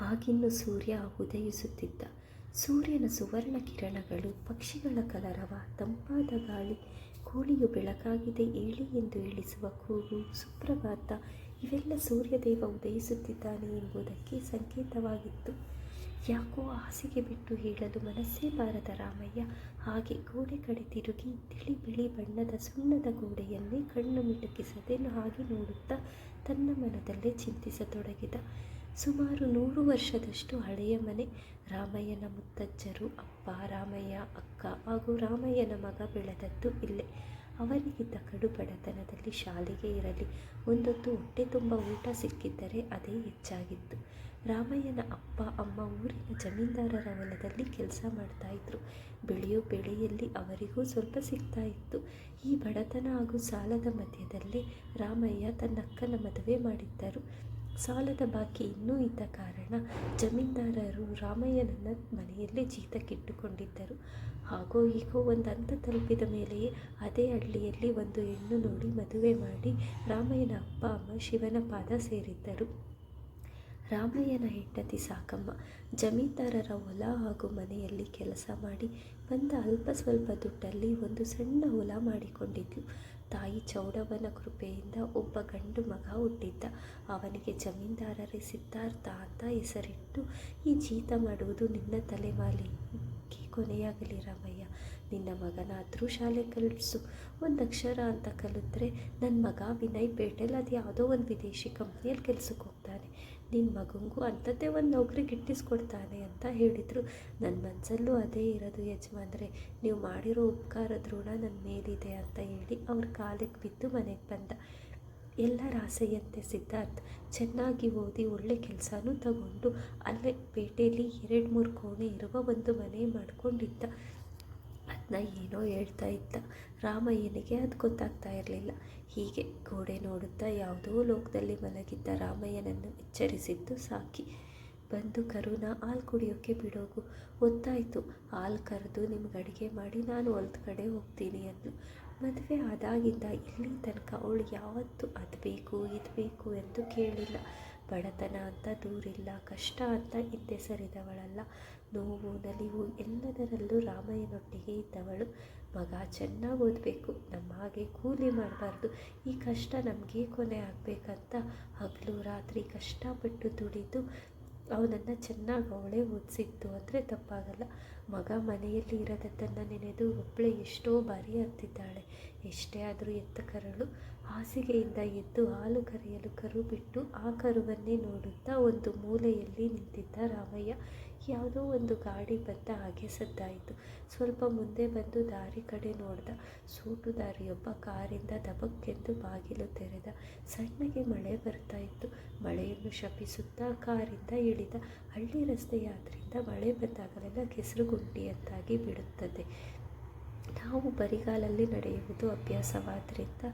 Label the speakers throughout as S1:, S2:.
S1: ಆಗಿನ್ನು ಸೂರ್ಯ ಉದಯಿಸುತ್ತಿದ್ದ. ಸೂರ್ಯನ ಸುವರ್ಣ ಕಿರಣಗಳು ಪಕ್ಷಿಗಳ ಕಲರವ, ತಂಪಾದ ಗಾಳಿ, ಕೋಳಿಯು ಬೆಳಕಾಗಿದೆ ಏಳಿ ಎಂದು ಇಳಿಸುವ ಕೂಗು, ಸುಪ್ರಭಾತ, ಇವೆಲ್ಲ ಸೂರ್ಯದೇವ ಉದಯಿಸುತ್ತಿದ್ದಾನೆ ಎಂಬುದಕ್ಕೆ ಸಂಕೇತವಾಗಿತ್ತು. ಯಾಕೋ ಹಾಸಿಗೆ ಬಿಟ್ಟು ಹೇಳಲು ಮನಸ್ಸೇ ಬಾರದ ರಾಮಯ್ಯ, ಹಾಗೆ ಗೋಡೆ ಕಡೆ ತಿರುಗಿ ತಿಳಿ ಬಿಳಿ ಬಣ್ಣದ ಸುಣ್ಣದ ಗೋಡೆಯನ್ನೇ ಕಣ್ಣು ಮಿಟುಕಿಸದೆ ಹಾಗೆ ನೋಡುತ್ತಾ ತನ್ನ ಮನದಲ್ಲೇ ಚಿಂತಿಸತೊಡಗಿದ. ಸುಮಾರು ನೂರು ವರ್ಷದಷ್ಟು ಹಳೆಯ ಮನೆ ರಾಮಯ್ಯನ ಮುತ್ತಜ್ಜರು, ಅಪ್ಪ ರಾಮಯ್ಯ, ಅಕ್ಕ ಹಾಗೂ ರಾಮಯ್ಯನ ಮಗ ಬೆಳೆದದ್ದು ಇಲ್ಲೇ. ಅವರಿಗಿದ್ದ ಕಡು ಬಡತನದಲ್ಲಿ ಶಾಲೆಗೆ ಇರಲಿ ಒಂದೊತ್ತು ಹೊಟ್ಟೆ ತುಂಬ ಊಟ ಸಿಕ್ಕಿದ್ದರೆ ಅದೇ ಹೆಚ್ಚಾಗಿತ್ತು. ರಾಮಯ್ಯನ ಅಪ್ಪ, ಅಮ್ಮ ಊರಿನ ಜಮೀನ್ದಾರರ ಹೊಲದಲ್ಲಿ ಕೆಲಸ ಮಾಡ್ತಾಯಿದ್ರು ಬೆಳೆಯೋ ಬೆಳೆಯಲ್ಲಿ ಅವರಿಗೂ ಸ್ವಲ್ಪ ಸಿಗ್ತಾ ಇತ್ತು. ಈ ಬಡತನ ಹಾಗೂ ಸಾಲದ ಮಧ್ಯದಲ್ಲೇ ರಾಮಯ್ಯ ತನ್ನ ಅಕ್ಕನ ಮದುವೆ ಮಾಡಿದ್ದರು. ಸಾಲದ ಬಾಕಿ ಇನ್ನೂ ಇದ್ದ ಕಾರಣ ಜಮೀನ್ದಾರರು ರಾಮಯ್ಯನನ್ನು ಮನೆಯಲ್ಲೇ ಜೀತಕ್ಕಿಟ್ಟುಕೊಂಡಿದ್ದರು. ಹಾಗೋ ಹೀಗೋ ಒಂದು ಹಂತ ತಲುಪಿದ ಮೇಲೆಯೇ ಅದೇ ಹಳ್ಳಿಯಲ್ಲಿ ಒಂದು ಹೆಣ್ಣು ನೋಡಿ ಮದುವೆ ಮಾಡಿ ರಾಮಯ್ಯನ ಅಪ್ಪ, ಅಮ್ಮ, ಶಿವನ ಪಾದ ಸೇರಿದ್ದರು. ರಾಮಯ್ಯನ ಹೆಂಡತಿ ಸಾಕಮ್ಮ, ಜಮೀನ್ದಾರರ ಹೊಲ ಹಾಗೂ ಮನೆಯಲ್ಲಿ ಕೆಲಸ ಮಾಡಿ ಬಂದ ಅಲ್ಪ ಸ್ವಲ್ಪ ದುಡ್ಡಲ್ಲಿ ಒಂದು ಸಣ್ಣ ಹೊಲ ಮಾಡಿಕೊಂಡಿದ್ಲು. ತಾಯಿ ಚೌಡವನ ಕೃಪೆಯಿಂದ ಒಬ್ಬ ಗಂಡು ಮಗ ಹುಟ್ಟಿದ್ದ. ಅವನಿಗೆ ಜಮೀನ್ದಾರರೇ ಸಿದ್ಧಾರ್ಥ ಅಂತ ಹೆಸರಿಟ್ಟು, ಈ ಜೀತ ಮಾಡುವುದು ನಿನ್ನ ತಲೆಮಾಲಿಗೆ ಕೊನೆಯಾಗಲಿ ರಾಮಯ್ಯ. ನಿನ್ನ ಮಗನಾದರೂ ಶಾಲೆ ಕಲಿಸು ಒಂದು ಅಕ್ಷರ ಅಂತ ಕಲಿತ್ರೆ ನನ್ನ ಮಗ ವಿನಯ್ ಪೇಟೆಲ್ ಅದು ಯಾವುದೋ ಒಂದು ವಿದೇಶಿ ಕಂಪ್ನಿಯಲ್ಲಿ ಕೆಲಸಕ್ಕೆ ನಿನ್ನ ಮಗನಿಗೂ ಅಂಥದ್ದೇ ಒಂದು ನೌಕರಿ ಗಿಟ್ಟಿಸ್ಕೊಡ್ತಾನೆ ಅಂತ ಹೇಳಿದರು. ನನ್ನ ಮನಸ್ಸಲ್ಲೂ ಅದೇ ಇರೋದು ಯಜಮಾನ್ರೆ. ನೀವು ಮಾಡಿರೋ ಉಪಕಾರ ಋಣ ನನ್ನ ಮೇಲಿದೆ ಅಂತ ಹೇಳಿ ಅವ್ರ ಕಾಲಕ್ಕೆ ಬಿದ್ದು ಮನೆಗೆ ಬಂದ. ಎಲ್ಲರ ಆಸೆಯಂತೆ ಸಿದ್ಧಾರ್ಥ್ ಚೆನ್ನಾಗಿ ಓದಿ ಒಳ್ಳೆ ಕೆಲಸನೂ ತಗೊಂಡು ಅಲ್ಲೇ ಪೇಟೆಯಲ್ಲಿ ಎರಡು ಮೂರು ಕೋಣೆ ಇರುವ ಒಂದು ಮನೆ ಮಾಡ್ಕೊಂಡಿದ್ದ. ಅದನ್ನ ಏನೋ ಹೇಳ್ತಾ ಇದ್ದ. ರಾಮಯ್ಯನಿಗೆ ಅದು ಗೊತ್ತಾಗ್ತಾ ಇರಲಿಲ್ಲ. ಹೀಗೆ ಗೋಡೆ ನೋಡುತ್ತಾ ಯಾವುದೋ ಲೋಕದಲ್ಲಿ ಮಲಗಿದ್ದ ರಾಮಯ್ಯನನ್ನು ಎಚ್ಚರಿಸಿದ್ದು ಸಾಕಿ. ಬಂದು ಕರುನ ಹಾಲು ಕುಡಿಯೋಕ್ಕೆ ಬಿಡೋಗು. ಗೊತ್ತಾಯಿತು, ಹಾಲು ಕರೆದು ನಿಮ್ಗೆ ಅಡುಗೆ ಮಾಡಿ ನಾನು ಹೊಲ್ದ ಕಡೆ ಹೋಗ್ತೀನಿ ಅಂದ್ಲು. ಮದುವೆ ಆದಾಗಿಂದ ಇಲ್ಲಿ ತನಕ ಅವಳು ಯಾವತ್ತೂ ಅದು ಬೇಕು, ಇದು ಬೇಕು ಎಂದು ಕೇಳಿಲ್ಲ. ಬಡತನ ಅಂತ, ದೂರಿಲ್ಲ, ಕಷ್ಟ ಅಂತ ಹಿಂದೆ ಸರಿದವಳಲ್ಲ. ನೋವು, ನಲಿವು ಎಲ್ಲದರಲ್ಲೂ ರಾಮಯ್ಯನೊಟ್ಟಿಗೆ ಇದ್ದವಳು. ಮಗ ಚೆನ್ನಾಗಿ ಓದಬೇಕು, ನಮ್ಮ ಹಾಗೆ ಕೂಲಿ ಮಾಡಬಾರ್ದು. ಈ ಕಷ್ಟ ನಮಗೆ ಕೊನೆ ಆಗಬೇಕಂತ ಹಗಲು ರಾತ್ರಿ ಕಷ್ಟಪಟ್ಟು ದುಡಿದು ಅವನನ್ನು ಚೆನ್ನಾಗಿ ಅವಳೇ ಓದಿಸಿತ್ತು ಅಂದರೆ ತಪ್ಪಾಗಲ್ಲ. ಮಗ ಮನೆಯಲ್ಲಿ ಇರೋದನ್ನು ನೆನೆದು ಒಬ್ಬಳೆ ಎಷ್ಟೋ ಬಾರಿ ಅತ್ತಿದ್ದಾಳೆ ಎಷ್ಟೇ ಆದರೂ ಎತ್ತ ಕರಳು. ಹಾಸಿಗೆಯಿಂದ ಎದ್ದು ಹಾಲು ಕರೆಯಲು ಕರು ಬಿಟ್ಟು ಆ ಕರುವನ್ನೇ ನೋಡುತ್ತಾ ಒಂದು ಮೂಲೆಯಲ್ಲಿ ನಿಂತಿದ್ದ ರಾಮಯ್ಯ ಯಾವುದೋ ಒಂದು ಗಾಡಿ ಬಂದ ಹಾಗೆ ಸದ್ದಾಯಿತು. ಸ್ವಲ್ಪ ಮುಂದೆ ಬಂದು ದಾರಿ ಕಡೆ ನೋಡ್ದ. ಸೂಟು ದಾರಿಯೊಬ್ಬ ಕಾರಿಂದ ದಬಕ್ಕೆಂದು ಬಾಗಿಲು ತೆರೆದ. ಸಣ್ಣಗೆ ಮಳೆ ಬರ್ತಾ ಇತ್ತು. ಮಳೆಯನ್ನು ಶಪಿಸುತ್ತಾ ಕಾರಿಂದ ಇಳಿದ. ಹಳ್ಳಿ ರಸ್ತೆಯಾದ್ರಿಂದ ಮಳೆ ಬಂದಾಗಲೆಲ್ಲ ಕೆಸರು ಗುಂಡಿಯಂತಾಗಿ ಬಿಡುತ್ತದೆ ನಾವು ಬರಿಗಾಲಲ್ಲಿ ನಡೆಯುವುದು ಅಭ್ಯಾಸವಾದ್ದರಿಂದ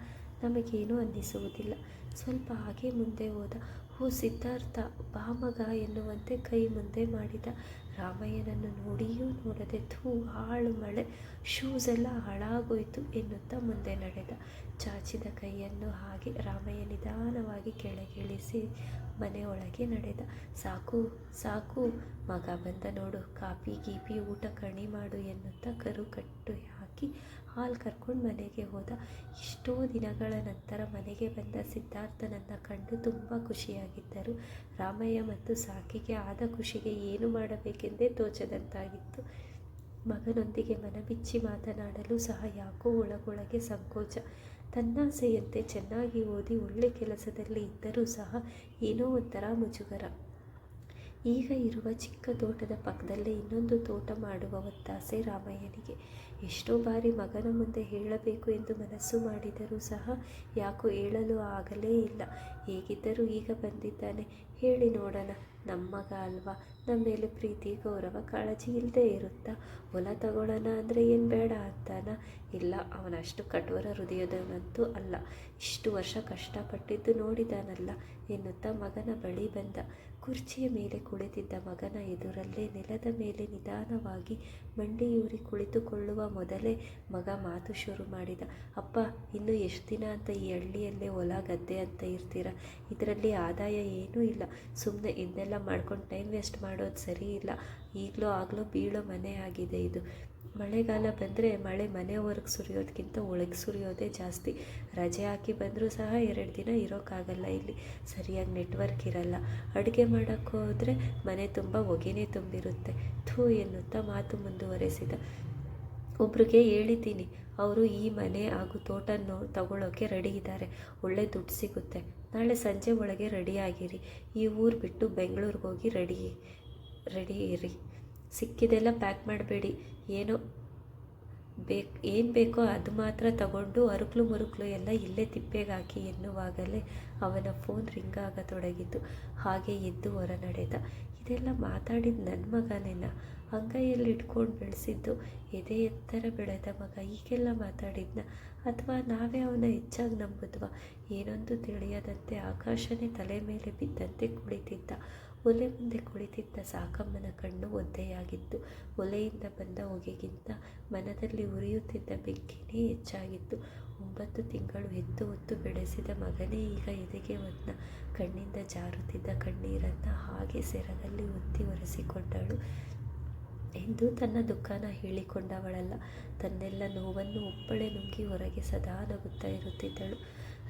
S1: ನಮಗೇನೂ ಅನ್ನಿಸುವುದಿಲ್ಲ. ಸ್ವಲ್ಪ ಹಾಗೆ ಮುಂದೆ ಹೋದ. ಹೂ ಸಿದ್ಧಾರ್ಥ ಬಾಮಗ ಎನ್ನುವಂತೆ ಕೈ ಮುಂದೆ ಮಾಡಿದ. ರಾಮಯ್ಯನನ್ನು ನೋಡಿಯೂ ನೋಡದೆ ಥೂ ಹಾಳು, ಮಳೆ ಶೂಸ್ ಎಲ್ಲ ಹಾಳಾಗೋಯ್ತು ಎನ್ನುತ್ತಾ ಮುಂದೆ ನಡೆದ. ಚಾಚಿದ ಕೈಯನ್ನು ಹಾಗೆ ರಾಮಯ್ಯ ನಿಧಾನವಾಗಿ ಕೆಳಗಿಳಿಸಿ ಮನೆಯೊಳಗೆ ನಡೆದ. ಸಾಕು ಸಾಕು, ಮಗ ಬಂದ ನೋಡು, ಕಾಪಿ, ಗೀಪಿ, ಊಟ, ಕಣಿ ಮಾಡು ಎನ್ನುತ್ತಾ ಕರು ಕಟ್ಟು ಹಾಕಿ ಹಾಲು ಕರ್ಕೊಂಡು ಮನೆಗೆ ಹೋದ. ಎಷ್ಟೋ ದಿನಗಳ ನಂತರ ಮನೆಗೆ ಬಂದ ಸಿದ್ಧಾರ್ಥನನ್ನು ಕಂಡು ತುಂಬ ಖುಷಿಯಾಗಿದ್ದರು. ರಾಮಯ್ಯ ಮತ್ತು ಸಾಕಿಗೆ ಆದ ಖುಷಿಗೆ ಏನು ಮಾಡಬೇಕೆಂದೇ ತೋಚದಂತಾಗಿತ್ತು. ಮಗನೊಂದಿಗೆ ಮನಬಿಚ್ಚಿ ಮಾತನಾಡಲು ಸಹ ಯಾಕೋ ಒಳಗೊಳಗೆ ಸಂಕೋಚ. ತನ್ನಾಸೆಯಂತೆ ಚೆನ್ನಾಗಿ ಓದಿ ಒಳ್ಳೆ ಕೆಲಸದಲ್ಲಿ ಇದ್ದರೂ ಸಹ ಏನೋ ಒಂಥರ ಮುಜುಗರ. ಈಗ ಇರುವ ಚಿಕ್ಕ ತೋಟದ ಪಕ್ಕದಲ್ಲೇ ಇನ್ನೊಂದು ತೋಟ ಮಾಡುವ ಒತ್ತಾಸೆ ರಾಮಯ್ಯನಿಗೆ. ಎಷ್ಟೋ ಬಾರಿ ಮಗನ ಮುಂದೆ ಹೇಳಬೇಕು ಎಂದು ಮನಸ್ಸು ಮಾಡಿದರೂ ಸಹ ಯಾಕೋ ಹೇಳಲು ಆಗಲೇ ಇಲ್ಲ. ಹೇಗಿದ್ದರೂ ಈಗ ಬಂದಿದ್ದಾನೆ. ಹೇಳಿ ನೋಡೋಣ. ನಮ್ಮ ಮಗ ಅಲ್ವಾ? ನಮ್ಮ ಮೇಲೆ ಪ್ರೀತಿ, ಗೌರವ, ಕಾಳಜಿ ಇಲ್ಲದೆ ಇರುತ್ತಾ? ಹೊಲ ತಗೊಳ್ಳೋಣ ಅಂದರೆ ಏನು ಬೇಡ ಅಂತಾನ? ಇಲ್ಲ, ಅವನಷ್ಟು ಕಠೋರ ಹೃದಯದವನಂತೂ ಅಲ್ಲ. ಇಷ್ಟು ವರ್ಷ ಕಷ್ಟಪಟ್ಟಿದ್ದು ನೋಡಿದಾನಲ್ಲ ಎನ್ನುತ್ತಾ ಮಗನ ಬಳಿ ಬಂದ. ಕುರ್ಚಿಯ ಮೇಲೆ ಕುಳಿತಿದ್ದ ಮಗನ ಎದುರಲ್ಲೇ ನೆಲದ ಮೇಲೆ ನಿಧಾನವಾಗಿ ಮಂಡಿಯೂರಿ ಕುಳಿತುಕೊಳ್ಳುವ ಮೊದಲೇ ಮಗ ಮಾತು ಶುರು ಮಾಡಿದ. ಅಪ್ಪ, ಇನ್ನು ಎಷ್ಟು ದಿನ ಅಂತ ಈ ಹಳ್ಳಿಯಲ್ಲೇ ಹೊಲ, ಗದ್ದೆ ಅಂತ ಇರ್ತೀರ? ಇದರಲ್ಲಿ ಆದಾಯ ಏನೂ ಇಲ್ಲ. ಸುಮ್ಮನೆ ಇದನ್ನೆಲ್ಲ ಮಾಡ್ಕೊಂಡು ಟೈಮ್ ವೇಸ್ಟ್ ಮಾಡೋದು ಸರಿ ಇಲ್ಲ. ಈಗಲೂ ಆಗಲೂ ಬೀಳೋ ಮನೆ ಆಗಿದೆ ಇದು. ಮಳೆಗಾಲ ಬಂದರೆ ಮಳೆ ಮನೆ ಹೊರಗೆ ಸುರಿಯೋದಕ್ಕಿಂತ ಒಳಗೆ ಸುರಿಯೋದೇ ಜಾಸ್ತಿ. ರಜೆ ಹಾಕಿ ಬಂದರೂ ಸಹ ಎರಡು ದಿನ ಇರೋಕ್ಕಾಗಲ್ಲ ಇಲ್ಲಿ. ಸರಿಯಾಗಿ ನೆಟ್ವರ್ಕ್ ಇರಲ್ಲ. ಅಡುಗೆ ಮಾಡೋಕ್ಕೆ ಮನೆ ತುಂಬ ಹೊಗೆನೇ ತುಂಬಿರುತ್ತೆ. ಥೂ ಎನ್ನುತ್ತಾ ಮಾತು ಮುಂದುವರೆಸಿದ. ಒಬ್ರಿಗೆ ಹೇಳಿದ್ದೀನಿ, ಅವರು ಈ ಮನೆ ಹಾಗೂ ತೋಟ ನೋ ತಗೊಳ್ಳೋಕ್ಕೆ ರೆಡಿ ಇದ್ದಾರೆ ಒಳ್ಳೆ ದುಡ್ಡು ಸಿಗುತ್ತೆ. ನಾಳೆ ಸಂಜೆ ಒಳಗೆ ರೆಡಿಯಾಗಿರಿ. ಈ ಊರು ಬಿಟ್ಟು ಬೆಂಗಳೂರಿಗೆ ಹೋಗಿ ರೆಡಿ ರೆಡಿ ಇರಿ. ಸಿಕ್ಕಿದೆಲ್ಲ ಪ್ಯಾಕ್ ಮಾಡಬೇಡಿ. ಏನೋ ಬೇಕು, ಏನು ಬೇಕೋ ಅದು ಮಾತ್ರ ತಗೊಂಡು ಅರುಕ್ಲು ಮುರುಕ್ಲು ಎಲ್ಲ ಇಲ್ಲೇ ತಿಪ್ಪೆಗೆ ಹಾಕಿ ಎನ್ನುವಾಗಲೇ ಅವನ ಫೋನ್ ರಿಂಗ್ ಆಗತೊಡಗಿತು. ಹಾಗೆ ಎದ್ದು ಹೊರ ನಡೆದ ಇದೆಲ್ಲ ಮಾತಾಡಿದ ನನ್ನ ಮಗನೇನ? ಅಂಗೈಯಲ್ಲಿ ಇಟ್ಕೊಂಡು ಬೆಳೆಸಿದ್ದು ಎದೆ ಎತ್ತರ ಬೆಳೆದ ಮಗ. ಈಗೆಲ್ಲ ಮಾತಾಡಿದ್ನ? ಅಥವಾ ನಾವೇ ಅವನ ಹೆಚ್ಚಾಗಿ ನಂಬಿದ್ವ ಏನೊಂದು ತಿಳಿಯದಂತೆ ಆಕಾಶನೇ ತಲೆ ಮೇಲೆ ಬಿದ್ದಂತೆ ಕುಳಿತಿದ್ದ. ಒಲೆ ಮುಂದೆ ಕುಳಿತಿದ್ದ ಸಾಕಮ್ಮನ ಕಣ್ಣು ಒದ್ದೆಯಾಗಿತ್ತು. ಒಲೆಯಿಂದ ಬಂದ ಹೊಗೆಗಿಂತ ಮನದಲ್ಲಿ ಉರಿಯುತ್ತಿದ್ದ ಬೆಂಕಿನೇ ಹೆಚ್ಚಾಗಿತ್ತು. ಒಂಬತ್ತು ತಿಂಗಳು ಎತ್ತು ಹೊತ್ತು ಬೆಳೆಸಿದ ಮಗನೇ ಈಗ ಎದೆಗೆ ಒದ್ನ. ಕಣ್ಣಿಂದ ಜಾರುತ್ತಿದ್ದ ಕಣ್ಣೀರನ್ನು ಹಾಗೆ ಸೆರಗಲ್ಲಿ ಒತ್ತಿ ಒರೆಸಿಕೊಂಡಳು. ಎಂದು ತನ್ನ ದುಃಖನ ಹೇಳಿಕೊಂಡವಳಲ್ಲ. ತನ್ನೆಲ್ಲ ನೋವನ್ನು ಒಪ್ಪಳೆ ನುಂಗಿ ಹೊರಗೆ ಸದಾ ನಗುತ್ತಾ ಇರುತ್ತಿದ್ದಳು.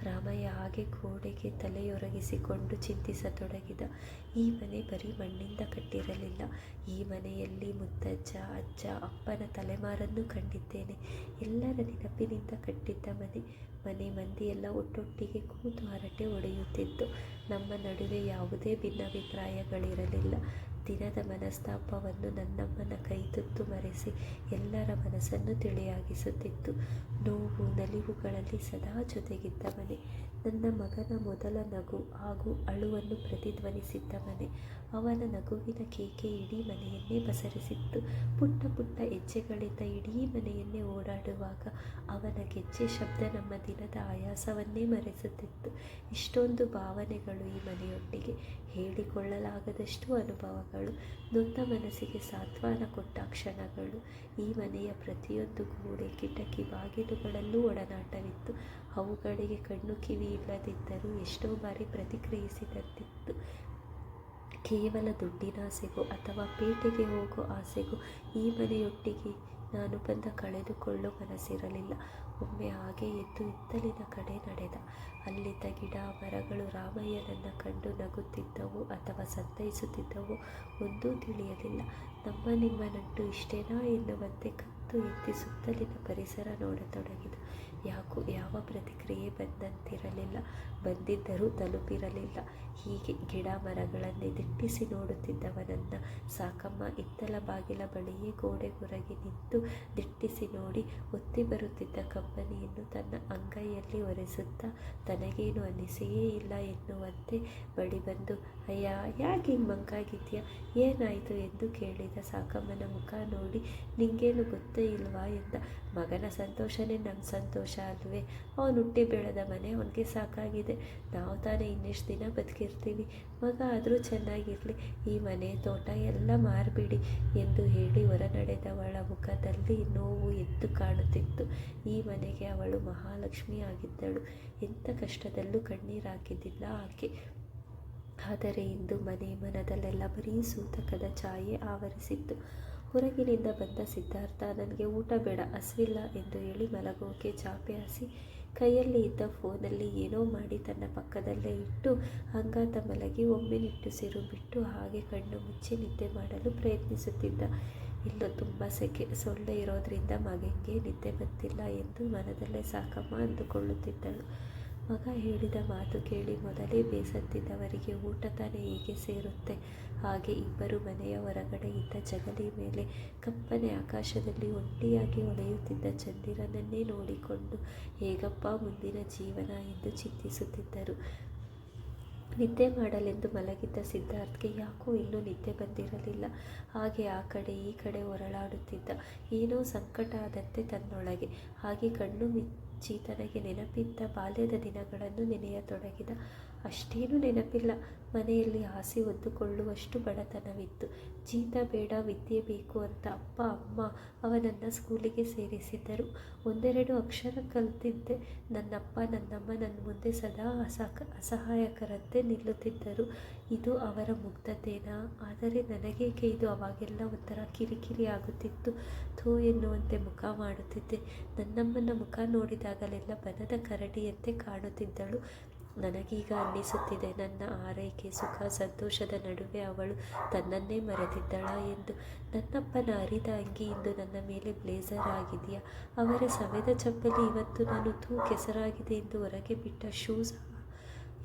S1: ರಾಮಯ್ಯ ಹಾಗೆ ಗೋಡೆಗೆ ತಲೆಯೊರಗಿಸಿಕೊಂಡು ಚಿಂತಿಸತೊಡಗಿದ. ಈ ಮನೆ ಬರೀ ಮಣ್ಣಿಂದ ಕಟ್ಟಿರಲಿಲ್ಲ. ಈ ಮನೆಯಲ್ಲಿ ಮುತ್ತಜ್ಜ, ಅಜ್ಜ, ಅಪ್ಪನ ತಲೆಮಾರನ್ನು ಕಂಡಿದ್ದೇನೆ. ಎಲ್ಲರ ನೆನಪಿನಿಂದ ಕಟ್ಟಿದ್ದ ಮನೆ. ಮನೆ ಮಂದಿಯೆಲ್ಲ ಒಟ್ಟೊಟ್ಟಿಗೆ ಕೂತು ಹರಟೆ ಹೊಡೆಯುತ್ತಿತ್ತು ನಮ್ಮ ನಡುವೆ ಯಾವುದೇ ಭಿನ್ನಾಭಿಪ್ರಾಯಗಳಿರಲಿಲ್ಲ. ದಿನದ ಮನಸ್ತಾಪವನ್ನು ನನ್ನಮ್ಮನ ಕೈತುತ್ತು ಮರೆಸಿ ಎಲ್ಲರ ಮನಸ್ಸನ್ನು ತಿಳಿಯಾಗಿಸುತ್ತಿತ್ತು. ನೋವು ನಲಿವುಗಳಲ್ಲಿ ಸದಾ ಜೊತೆಗಿದ್ದವನೇ. ನನ್ನ ಮಗನ ಮೊದಲ ನಗು ಹಾಗೂ ಅಳುವನ್ನು ಪ್ರತಿಧ್ವನಿಸಿದ್ದವನೇ. ಅವನ ನಗುವಿನ ಕೇಕೆ ಇಡೀ ಮನೆಯನ್ನೇ ಪಸರಿಸಿತ್ತು. ಪುಟ್ಟ ಪುಟ್ಟ ಹೆಜ್ಜೆಗಳಿಂದ ಇಡೀ ಮನೆಯನ್ನೇ ಓಡಾಡುವಾಗ ಅವನ ಗೆಜ್ಜೆ ಶಬ್ದ ನಮ್ಮ ದಿನದ ಆಯಾಸವನ್ನೇ ಮರೆಸುತ್ತಿತ್ತು. ಇಷ್ಟೊಂದು ಭಾವನೆಗಳು ಈ ಮನೆಯೊಟ್ಟಿಗೆ ಹೇಳಿಕೊಳ್ಳಲಾಗದಷ್ಟು ಅನುಭವಗಳು ನೊಂದ ಮನಸ್ಸಿಗೆ ಸಾಂತ್ವನ ಕೊಟ್ಟ ಕ್ಷಣಗಳು. ಈ ಮನೆಯ ಪ್ರತಿಯೊಂದು ಗೋಡೆ, ಕಿಟಕಿ, ಬಾಗಿಲುಗಳಲ್ಲೂ ಒಡನಾಟವಿತ್ತು. ಅವುಗಳಿಗೆ ಕಣ್ಣು ಕಿವಿ ಇಲ್ಲದಿದ್ದರೂ ಎಷ್ಟೋ ಬಾರಿ ಪ್ರತಿಕ್ರಿಯಿಸಿದಂತಿತ್ತು. ಕೇವಲ ದುಡ್ಡಿನ ಆಸೆಗೂ ಅಥವಾ ಪೇಟೆಗೆ ಹೋಗೋ ಆಸೆಗೋ ಈ ಮನೆಯೊಟ್ಟಿಗೆ ನಾನು ಬಂದ ಕಳೆದುಕೊಳ್ಳೋ ಮನಸ್ಸಿರಲಿಲ್ಲ. ಒಮ್ಮೆ ಹಾಗೆ ಎದ್ದು ಹಿತ್ತಲಿನ ಕಡೆ ನಡೆದ. ಅಲ್ಲಿದ್ದ ಗಿಡ, ಮರಗಳು ರಾಮಯ್ಯನನ್ನು ಕಂಡು ನಗುತ್ತಿದ್ದವು ಅಥವಾ ಸಂತೈಸುತ್ತಿದ್ದವು ಒಂದೂ ತಿಳಿಯಲಿಲ್ಲ. ನಮ್ಮ ನಿಮ್ಮ ನಂಟು ಇಷ್ಟೇನಾ ಎನ್ನುವಂತೆ ಕತ್ತು ಎತ್ತಿ ಸುತ್ತಲಿನ ಪರಿಸರ ನೋಡತೊಡಗಿದ ಯಾಕೋ ಯಾವ ಪ್ರತಿಕ್ರಿಯೆ ಬಂದಂತಿರಲಿಲ್ಲ. ಬಂದಿದ್ದರೂ ತಲುಪಿರಲಿಲ್ಲ. ಹೀಗೆ ಗಿಡ ಮರಗಳನ್ನೇ ದಿಟ್ಟಿಸಿ ನೋಡುತ್ತಿದ್ದವನನ್ನು ಸಾಕಮ್ಮ ಇತ್ತಲ ಬಾಗಿಲ ಬಳಿಯೇ ಗೋಡೆಗೊರಗಿ ನಿಂತು ದಿಟ್ಟಿಸಿ ನೋಡಿ ಒತ್ತಿ ಬರುತ್ತಿದ್ದ ಕಂಬನಿಯನ್ನು ತನ್ನ ಅಂಗೈಯಲ್ಲಿ ಒರೆಸುತ್ತಾ, ತನಗೇನು ಅನಿಸೆಯೇ ಇಲ್ಲ ಎನ್ನುವಂತೆ ಬಳಿ ಬಂದು, ಅಯ್ಯ, ಯಾಕೆ ಮಂಕಾಗಿದ್ಯಾ? ಏನಾಯಿತು? ಎಂದು ಕೇಳಿದ ಸಾಕಮ್ಮನ ಮುಖ ನೋಡಿ, ನಿಂಗೇನು ಗೊತ್ತೇ ಇಲ್ವಾ? ಎಂದ. ಮಗನ ಸಂತೋಷನೇ ನಮ್ಮ ಸಂತೋಷ ಅಲ್ವೇ? ಅವನು ಹುಟ್ಟಿ ಬೆಳೆದ ಮನೆ ಅವನಿಗೆ ಸಾಕಾಗಿದೆ. ನಾವು ತಾನೇ ಇನ್ನೆಷ್ಟು ದಿನ ಬದುಕಿರ್ತೀವಿ. ಮಗ ಆದರೂ ಚೆನ್ನಾಗಿರಲಿ. ಈ ಮನೆ, ತೋಟ ಎಲ್ಲ ಮಾರ್ಬಿಡಿ ಎಂದು ಹೇಳಿ ಹೊರ ನಡೆದವಳ ಮುಖದಲ್ಲಿ ನೋವು ಎದ್ದು ಕಾಣುತ್ತಿತ್ತು. ಈ ಮನೆಗೆ ಅವಳು ಮಹಾಲಕ್ಷ್ಮಿ ಆಗಿದ್ದಳು. ಎಂಥ ಕಷ್ಟದಲ್ಲೂ ಕಣ್ಣೀರು ಹಾಕಿದ್ದಿಲ್ಲ ಆಕೆ. ಆದರೆ ಇಂದು ಮನೆ ಮನದಲ್ಲೆಲ್ಲ ಬರೀ ಸೂತಕದ ಛಾಯೆ ಆವರಿಸಿತ್ತು. ಹೊರಗಿನಿಂದ ಬಂದ ಸಿದ್ಧಾರ್ಥ, ನನಗೆ ಊಟ ಬೇಡ, ಹಸಿವಿಲ್ಲ ಎಂದು ಹೇಳಿ ಮಲಗೋಕೆ ಚಾಪೆ ಹಾಸಿ ಕೈಯಲ್ಲಿ ಇದ್ದ ಫೋನಲ್ಲಿ ಏನೋ ಮಾಡಿ ತನ್ನ ಪಕ್ಕದಲ್ಲೇ ಇಟ್ಟು ಅಂಗಾತ ಮಲಗಿ ಒಮ್ಮೆ ನಿಟ್ಟುಸಿರು ಬಿಟ್ಟು ಹಾಗೆ ಕಣ್ಣು ಮುಚ್ಚಿ ನಿದ್ದೆ ಮಾಡಲು ಪ್ರಯತ್ನಿಸುತ್ತಿದ್ದ. ಇಲ್ಲೂ ತುಂಬ ಸೆಕೆ, ಸೊಳ್ಳೆ ಇರೋದ್ರಿಂದ ಮಗನಿಗೆ ನಿದ್ದೆ ಬತ್ತಿಲ್ಲ ಎಂದು ಮನದಲ್ಲೇ ಸಾಕಮ್ಮ ಅಂದುಕೊಳ್ಳುತ್ತಿದ್ದಳು. ಮಗ ಹೇಳಿದ ಮಾತು ಕೇಳಿ ಮೊದಲೇ ಬೇಸತ್ತಿದ್ದವರಿಗೆ ಊಟ ತಾನೇ ಹೇಗೆ ಸೇರುತ್ತೆ. ಹಾಗೆ ಇಬ್ಬರು ಮನೆಯ ಹೊರಗಡೆ ಇದ್ದ ಜಗಲಿ ಮೇಲೆ ಕಪ್ಪನೆ ಆಕಾಶದಲ್ಲಿ ಒಂಟಿಯಾಗಿ ಹೊಳೆಯುತ್ತಿದ್ದ ಚಂದಿರನನ್ನೇ ನೋಡಿಕೊಂಡು, ಹೇಗಪ್ಪ ಮುಂದಿನ ಜೀವನ? ಎಂದು ಚಿಂತಿಸುತ್ತಿದ್ದರು. ನಿದ್ದೆ ಮಾಡಲೆಂದು ಮಲಗಿದ್ದ ಸಿದ್ಧಾರ್ಥ್ಗೆ ಯಾಕೋ ಇನ್ನೂ ನಿದ್ದೆ ಬಂದಿರಲಿಲ್ಲ. ಹಾಗೆ ಆ ಕಡೆ ಈ ಕಡೆ ಹೊರಳಾಡುತ್ತಿದ್ದ ಏನೋ ಸಂಕಟ ಆದಂತೆ ತನ್ನೊಳಗೆ. ಹಾಗೆ ಕಣ್ಣು ಮುಚ್ಚಿ ತನಗೆ ನೆನಪಿದ್ದ ಬಾಲ್ಯದ ದಿನಗಳನ್ನು ನೆನೆಯತೊಡಗಿದ ಅಷ್ಟೇನೂ ನೆನಪಿಲ್ಲ. ಮನೆಯಲ್ಲಿ ಆಸೆ ಹೊದ್ದುಕೊಳ್ಳುವಷ್ಟು ಬಡತನವಿತ್ತು. ಜೀತ ಬೇಡ, ವಿದ್ಯೆ ಬೇಕು ಅಂತ ಅಪ್ಪ, ಅಮ್ಮ ಅವನನ್ನು ಸ್ಕೂಲಿಗೆ ಸೇರಿಸಿದ್ದರು. ಒಂದೆರಡು ಅಕ್ಷರ ಕಲಿತಿದ್ದೆ. ನನ್ನಪ್ಪ, ನನ್ನಮ್ಮ ನನ್ನ ಮುಂದೆ ಸದಾ ಅಸಹ ಅಸಹಾಯಕರಂತೆ ನಿಲ್ಲುತ್ತಿದ್ದರು. ಇದು ಅವರ ಮುಗ್ಧತೆನಾ? ಆದರೆ ನನಗೇಕೆ ಇದು? ಅವಾಗೆಲ್ಲ ಒಂಥರ ಕಿರಿಕಿರಿ ಆಗುತ್ತಿತ್ತು. ಥೂ ಎನ್ನುವಂತೆ ಮುಖ ಮಾಡುತ್ತಿದ್ದೆ. ನನ್ನಮ್ಮನ ಮುಖ ನೋಡಿದಾಗಲೆಲ್ಲ ಬನದ ಕರಡಿಯಂತೆ ಕಾಣುತ್ತಿದ್ದಳು. ನನಗೀಗ ಅನ್ನಿಸುತ್ತಿದೆ ನನ್ನ ಆರೈಕೆ, ಸುಖ, ಸಂತೋಷದ ನಡುವೆ ಅವಳು ತನ್ನನ್ನೇ ಮರೆತಿದ್ದಳ ಎಂದು. ನನ್ನಪ್ಪನ ಅರಿದ ಅಂಗಿ ಇಂದು ನನ್ನ ಮೇಲೆ ಬ್ಲೇಸರ್ ಆಗಿದೆಯಾ? ಅವರ ಸವೆದ ಚಪ್ಪಲಿ ಇವತ್ತು ನಾನು ತೂ ಕೆಸರಾಗಿದೆ ಎಂದು ಹೊರಗೆ ಬಿಟ್ಟ ಶೂಸ್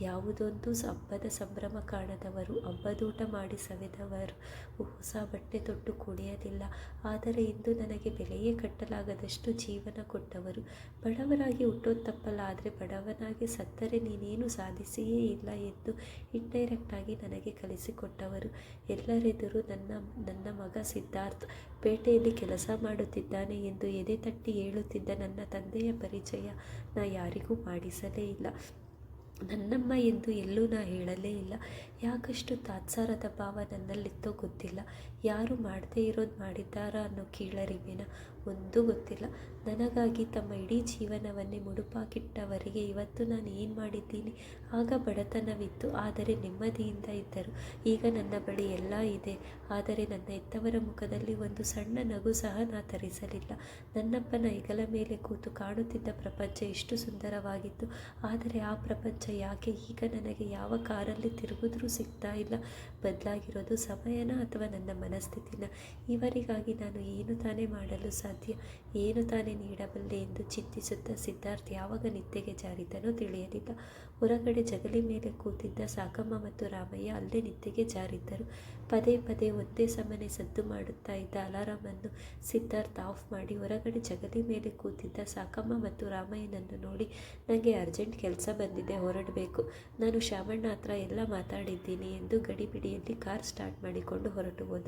S1: ಯಾವುದೊಂದು ಹಬ್ಬದ ಸಂಭ್ರಮ ಕಾಣದವರು, ಹಬ್ಬದೂಟ ಮಾಡಿ ಸವೆದವರು. ಹೊಸ ಬಟ್ಟೆ ತೊಟ್ಟು ಕುಣಿಯದಿಲ್ಲ ಆದರೆ ಇಂದು ನನಗೆ ಬೆಲೆಯೇ ಕಟ್ಟಲಾಗದಷ್ಟು ಜೀವನ ಕೊಟ್ಟವರು. ಬಡವರಾಗಿ ಹುಟ್ಟೋದು ತಪ್ಪಲ್ಲ, ಆದರೆ ಬಡವನಾಗಿ ಸತ್ತರೆ ನೀನೇನು ಸಾಧಿಸಿಯೇ ಇಲ್ಲ ಎಂದು ಇಂಡೈರೆಕ್ಟಾಗಿ ನನಗೆ ಕಲಿಸಿಕೊಟ್ಟವರು. ಎಲ್ಲರೆದುರು ನನ್ನ ನನ್ನ ಮಗ ಸಿದ್ಧಾರ್ಥ್ ಪೇಟೆಯಲ್ಲಿ ಕೆಲಸ ಮಾಡುತ್ತಿದ್ದಾನೆ ಎಂದು ಎದೆ ತಟ್ಟಿ ಹೇಳುತ್ತಿದ್ದ ನನ್ನ ತಂದೆಯ ಪರಿಚಯ ನಾ ಯಾರಿಗೂ ಮಾಡಿಸಲೇ ಇಲ್ಲ. ನನ್ನಮ್ಮ ಎಂದು ಎಲ್ಲೂ ನಾ ಹೇಳಲೇ ಇಲ್ಲ. ಯಾಕಷ್ಟು ತಾತ್ಸಾರದ ಭಾವ ನನ್ನಲ್ಲಿತ್ತೋ ಗೊತ್ತಿಲ್ಲ. ಯಾರು ಮಾಡದೇ ಇರೋದು ಮಾಡಿದ್ದಾರಾ ಅನ್ನೋ ಕೀಳರಿಮೆನ ಒಂದೂ ಗೊತ್ತಿಲ್ಲ. ನನಗಾಗಿ ತಮ್ಮ ಇಡೀ ಜೀವನವನ್ನೇ ಮುಡುಪಾಕಿಟ್ಟವರಿಗೆ ಇವತ್ತು ನಾನು ಏನು ಮಾಡಿದ್ದೀನಿ? ಆಗ ಬಡತನವಿತ್ತು, ಆದರೆ ನೆಮ್ಮದಿಯಿಂದ ಇದ್ದರು. ಈಗ ನನ್ನ ಬಳಿ ಎಲ್ಲ ಇದೆ, ಆದರೆ ನನ್ನ ಹೆತ್ತವರ ಮುಖದಲ್ಲಿ ಒಂದು ಸಣ್ಣ ನಗು ಸಹ ನಾ ತರಿಸಲಿಲ್ಲ ನನ್ನಪ್ಪನ ಹೆಗಲ ಮೇಲೆ ಕೂತು ಕಾಣುತ್ತಿದ್ದ ಪ್ರಪಂಚ ಎಷ್ಟು ಸುಂದರವಾಗಿತ್ತು, ಆದರೆ ಆ ಪ್ರಪಂಚ ಯಾಕೆ ಈಗ ನನಗೆ ಯಾವ ಕಾರಲ್ಲಿ ತಿರುಗಿದ್ರೂ ಸಿಗ್ತಾ ಇಲ್ಲ? ಬದಲಾಗಿರೋದು ಸಮಯನ ಅಥವಾ ನನ್ನ ಮನಸ್ಥಿತಿನ? ಇವರಿಗಾಗಿ ನಾನು ಏನು ತಾನೇ ಮಾಡಲು ಸಾಧ್ಯ? ಏನು ತಾನೇ ನೀಡಬಲ್ಲೆ ಎಂದು ಚಿಂತಿಸುತ್ತಾ ಸಿದ್ಧಾರ್ಥ್ ಯಾವಾಗ ನಿದ್ದೆಗೆ ಜಾರಿದ್ದನೋ ತಿಳಿಯಲಿಲ್ಲ. ಹೊರಗಡೆ ಜಗಲಿ ಮೇಲೆ ಕೂತಿದ್ದ ಸಾಕಮ್ಮ ಮತ್ತು ರಾಮಯ್ಯ ಅಲ್ಲೇ ನಿದ್ದೆಗೆ ಜಾರಿದ್ದರು. ಪದೇ ಪದೇ ಒಂದೇ ಸಮನೆ ಸದ್ದು ಮಾಡುತ್ತಾ ಇದ್ದ ಅಲಾರಾಮನ್ನು ಸಿದ್ಧಾರ್ಥ್ ಆಫ್ ಮಾಡಿ ಹೊರಗಡೆ ಜಗಲಿ ಮೇಲೆ ಕೂತಿದ್ದ ಸಾಕಮ್ಮ ಮತ್ತು ರಾಮಯ್ಯನನ್ನು ನೋಡಿ ನನಗೆ ಅರ್ಜೆಂಟ್ ಕೆಲಸ ಬಂದಿದೆ, ಹೊರಡಬೇಕು. ನಾನು ಶಾಮಣ್ಣ ಹತ್ರ ಎಲ್ಲ ಮಾತಾಡಿದ್ದೀನಿ ಎಂದು ಗಡಿಬಿಡಿಯಲ್ಲಿ ಕಾರ್ ಸ್ಟಾರ್ಟ್ ಮಾಡಿಕೊಂಡು ಹೊರಟು ಹೋದ.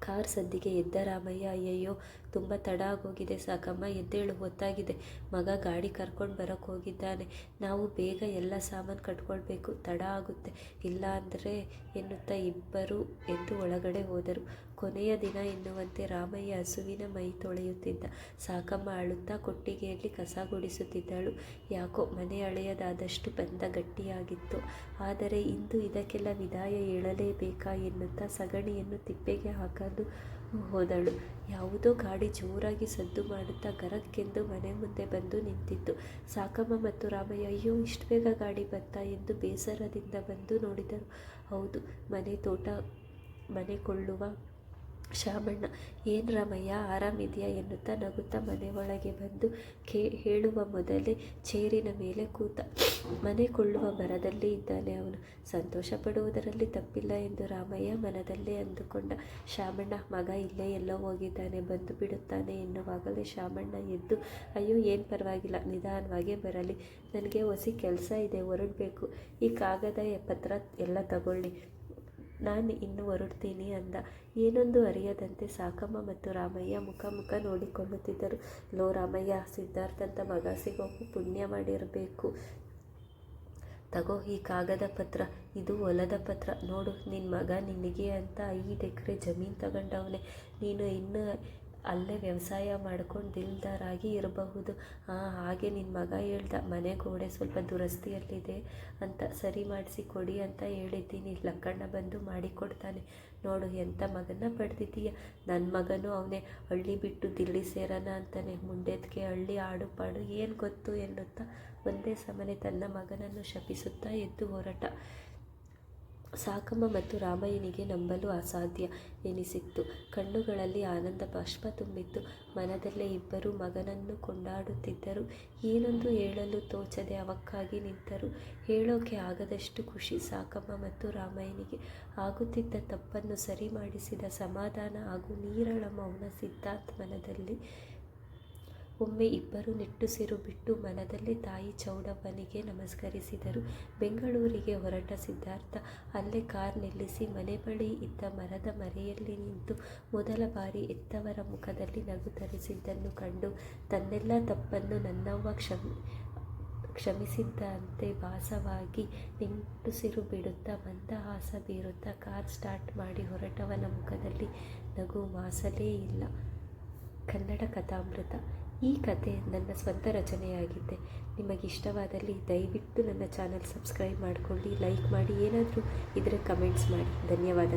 S1: ಕಾರ್ ಸದ್ದಿಗೆ ಎದ್ದ ರಾಮಯ್ಯ ಅಯ್ಯಯ್ಯೋ ತುಂಬ ತಡ ಆಗೋಗಿದೆ ಸಾಕಮ್ಮ. ಎದ್ದೇಳು, ಹೊತ್ತಾಗಿದೆ. ಮಗ ಗಾಡಿ ಕರ್ಕೊಂಡು ಬರೋಕ್ಕೆ ಹೋಗಿದ್ದಾನೆ. ನಾವು ಬೇಗ ಎಲ್ಲ ಸಾಮಾನು ಕಟ್ಕೊಳ್ಬೇಕು. ತಡ ಆಗುತ್ತೆ. ಇಲ್ಲ ಅಂದರೆ, ಎನ್ನುತ್ತಾ ಇಬ್ಬರು ಎದ್ದು ಒಳಗಡೆ ಹೋದರು. ಕೊನೆಯ ದಿನ ಎನ್ನುವಂತೆ ರಾಮಯ್ಯ ಹಸುವಿನ ಮೈ ತೊಳೆಯುತ್ತಿದ್ದ. ಸಾಕಮ್ಮ ಅಳುತ್ತಾ ಕೊಟ್ಟಿಗೆಯಲ್ಲಿ ಕಸ ಗುಡಿಸುತ್ತಿದ್ದಳು. ಯಾಕೋ ಮನೆ ಅಳೆಯದಾದಷ್ಟು ಬಂದ ಗಟ್ಟಿಯಾಗಿತ್ತು. ಆದರೆ ಇಂದು ಇದಕ್ಕೆಲ್ಲ ವಿದಾಯ ಹೇಳಲೇಬೇಕಾ ಎನ್ನುತ್ತಾ ಸಗಣಿಯನ್ನು ತಿಪ್ಪೆಗೆ ಹಾಕಲು ಹೋದಳು. ಯಾವುದೋ ಗಾಡಿ ಜೋರಾಗಿ ಸದ್ದು ಮಾಡುತ್ತಾ ಗರಕ್ಕೆಂದು ಮನೆ ಮುಂದೆ ಬಂದು ನಿಂತಿತ್ತು. ಸಾಕಮ್ಮ ಮತ್ತು ರಾಮಯ್ಯ, ಅಯ್ಯೋ, ಇಷ್ಟು ಬೇಗ ಗಾಡಿ ಬತ್ತಾ ಎಂದು ಬೇಸರದಿಂದ ಬಂದು ನೋಡಿದರು. ಹೌದು, ಮನೆ ತೋಟ, ಮನೆ ಕೊಳ್ಳುವ ಶಾಮಣ್ಣ ಏನು ರಾಮಯ್ಯ ಆರಾಮಿದೆಯಾ ಎನ್ನುತ್ತಾ ನಗುತ್ತಾ ಮನೆ ಒಳಗೆ ಬಂದು ಕೇ ಹೇಳುವ ಮೊದಲೇ ಚೇರಿನ ಮೇಲೆ ಕೂತ ಮನೆ ಕೊಳ್ಳುವ ಭರದಲ್ಲಿ ಇದ್ದಾನೆ ಅವನು. ಸಂತೋಷ ಪಡುವುದರಲ್ಲಿ ತಪ್ಪಿಲ್ಲ ಎಂದು ರಾಮಯ್ಯ ಮನದಲ್ಲೇ ಅಂದುಕೊಂಡ. ಶಾಮಣ್ಣ ಮಗ ಇಲ್ಲೇ ಎಲ್ಲೋ ಹೋಗಿದ್ದಾನೆ, ಬಂದು ಬಿಡುತ್ತಾನೆ ಎನ್ನುವಾಗಲೇ ಶಾಮಣ್ಣ ಎದ್ದು, ಅಯ್ಯೋ, ಏನು ಪರವಾಗಿಲ್ಲ, ನಿಧಾನವಾಗೇ ಬರಲಿ. ನನಗೆ ಹೊಸಿ ಕೆಲಸ ಇದೆ, ಹೊರಡಬೇಕು. ಈ ಕಾಗದ ಪತ್ರ ಎಲ್ಲ ತಗೊಳ್ಳಿ. ನಾನು ಇನ್ನು ಹೊರಡ್ತೀನಿ ಅಂದ. ಏನೊಂದು ಅರಿಯದಂತೆ ಸಾಕಮ್ಮ ಮತ್ತು ರಾಮಯ್ಯ ಮುಖ ಮುಖ ನೋಡಿಕೊಳ್ಳುತ್ತಿದ್ದರು. ಲೋ ರಾಮಯ್ಯ ಸಿದ್ಧಾರ್ಥಂತ ಮಗ ಸಿಗೋಕು ಪುಣ್ಯ ಮಾಡಿರಬೇಕು. ತಗೋ ಈ ಕಾಗದ ಪತ್ರ, ಇದು ಹೊಲದ ಪತ್ರ. ನೋಡು ನಿನ್ನ ಮಗ ನಿನಗೆ ಅಂತ ಐದು ಎಕರೆ ಜಮೀನು ತಗೊಂಡವನೆ. ನೀನು ಇನ್ನು ಅಲ್ಲೇ ವ್ಯವಸಾಯ ಮಾಡ್ಕೊಂಡು ದಿಲ್ದಾರಾಗಿ ಇರಬಹುದು. ಹಾಗೆ ನಿನ್ನ ಮಗ ಹೇಳ್ದ, ಮನೆ ಗೋಡೆ ಸ್ವಲ್ಪ ದುರಸ್ತಿಯಲ್ಲಿದೆ ಅಂತ ಸರಿ ಮಾಡಿಸಿ ಕೊಡಿ ಅಂತ ಹೇಳಿದ್ದೀನಿ. ಲಕ್ಕಣ್ಣ ಬಂದು ಮಾಡಿಕೊಡ್ತಾನೆ ನೋಡು ಎಂಥ ಮಗನ ಪಡೆದಿದ್ದೀಯ ನನ್ನ ಮಗನೂ ಅವನೇ ಹಳ್ಳಿ ಬಿಟ್ಟು ದಿಲ್ಲಿ ಸೇರೋಣ ಅಂತಾನೆ. ಮುಂಡೆದಕ್ಕೆ ಹಳ್ಳಿ ಆಡು ಪಾಡು ಏನು ಗೊತ್ತು ಎನ್ನುತ್ತಾ? ಒಂದೇ ಸಮನೆ ತನ್ನ ಮಗನನ್ನು ಶಪಿಸುತ್ತಾ ಎದ್ದು ಹೊರಟ. ಸಾಕಮ್ಮ ಮತ್ತು ರಾಮಯ್ಯನಿಗೆ ನಂಬಲು ಅಸಾಧ್ಯ ಎನಿಸಿತ್ತು. ಕಣ್ಣುಗಳಲ್ಲಿ ಆನಂದ ಬಾಷ್ಪ ತುಂಬಿತ್ತು. ಮನದಲ್ಲೇ ಇಬ್ಬರು ಮಗನನ್ನು ಕೊಂಡಾಡುತ್ತಿದ್ದರು. ಏನೊಂದು ಹೇಳಲು ತೋಚದೆ ಅವಕ್ಕಾಗಿ ನಿಂತರು. ಹೇಳೋಕೆ ಆಗದಷ್ಟು ಖುಷಿ ಸಾಕಮ್ಮ ಮತ್ತು ರಾಮಯ್ಯನಿಗೆ. ಆಗುತ್ತಿದ್ದ ತಪ್ಪನ್ನು ಸರಿ ಮಾಡಿಸಿದ ಸಮಾಧಾನ ಹಾಗೂ ನೀರಳ ಮೌನ ಸಿದ್ಧಾರ್ಥ್ ಮನದಲ್ಲಿ ಒಮ್ಮೆ ಇಬ್ಬರು ನಿಟ್ಟುಸಿರು ಬಿಟ್ಟು ಮನದಲ್ಲೇ ತಾಯಿ ಚೌಡವ್ವನಿಗೆ ನಮಸ್ಕರಿಸಿದರು. ಬೆಂಗಳೂರಿಗೆ ಹೊರಟ ಸಿದ್ಧಾರ್ಥ ಅಲ್ಲೇ ಕಾರ್ ನಿಲ್ಲಿಸಿ ಮನೆ ಬಳಿ ಇದ್ದ ಮರದ ಮರೆಯಲ್ಲಿ ನಿಂತು ಮೊದಲ ಬಾರಿ ಎತ್ತವರ ಮುಖದಲ್ಲಿ ನಗು ತರಿಸಿದ್ದನ್ನು ಕಂಡು ತನ್ನೆಲ್ಲ ತಪ್ಪನ್ನು ನನ್ನವ್ವ ಕ್ಷಮ್, ಕ್ಷಮಿಸಿದ್ದಂತೆ ಭಾಸವಾಗಿ ನಿಟ್ಟುಸಿರು ಬಿಡುತ್ತಾ ಮಂದಹಾಸ ಬೀರುತ್ತಾ ಕಾರ್ ಸ್ಟಾರ್ಟ್ ಮಾಡಿ ಹೊರಟವನ ಮುಖದಲ್ಲಿ ನಗು ಮಾಸಲೇ ಇಲ್ಲ. ಕನ್ನಡ ಕಥಾಮೃತ ಈ ಕತೆ ನನ್ನ ಸ್ವಂತ ರಚನೆಯಾಗಿದೆ. ನಿಮಗಿಷ್ಟವಾದಲ್ಲಿ ದಯವಿಟ್ಟು ನನ್ನ ಚಾನಲ್ ಸಬ್ಸ್ಕ್ರೈಬ್ ಮಾಡಿಕೊಳ್ಳಿ, ಲೈಕ್ ಮಾಡಿ, ಏನಾದರೂ ಇದ್ರೆ ಕಮೆಂಟ್ಸ್ ಮಾಡಿ. ಧನ್ಯವಾದ